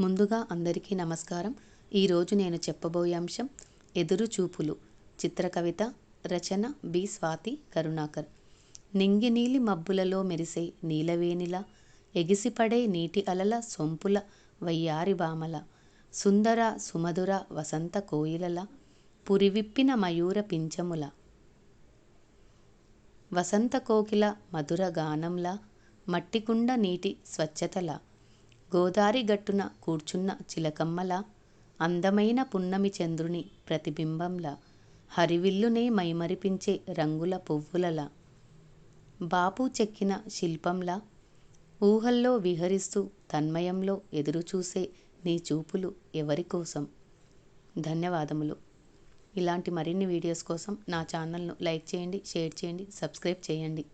ముందుగా అందరికీ నమస్కారం. ఈరోజు నేను చెప్పబోయే అంశం ఎదురు చూపులు. చిత్రకవిత రచన బి. స్వాతి కరుణాకర్. నింగినీలి మబ్బులలో మెరిసే నీలవేణిల ఎగిసిపడే నీటి అలల సొంపుల వయ్యారి భామల సుందర సుమధుర వసంత కోయిలల పురివిప్పిన మయూర పింఛముల. వసంత కోకిల మధుర గానంలా మట్టికుండ నీటి స్వచ్ఛతల గోదారి గట్టున కూర్చున్న చిలకమ్మల అందమైన పున్నమి చంద్రుని ప్రతిబింబంలా హరివిల్లునే మైమరిపించే రంగుల పువ్వులలా. బాపు చెక్కిన శిల్పంలా ఊహల్లో విహరిస్తూ తన్మయంలో ఎదురుచూసే నీ చూపులు ఎవరి కోసం? ధన్యవాదములు. ఇలాంటి మరిన్ని వీడియోస్ కోసం నా ఛానల్ను లైక్ చేయండి షేర్ చేయండి సబ్స్క్రైబ్ చేయండి.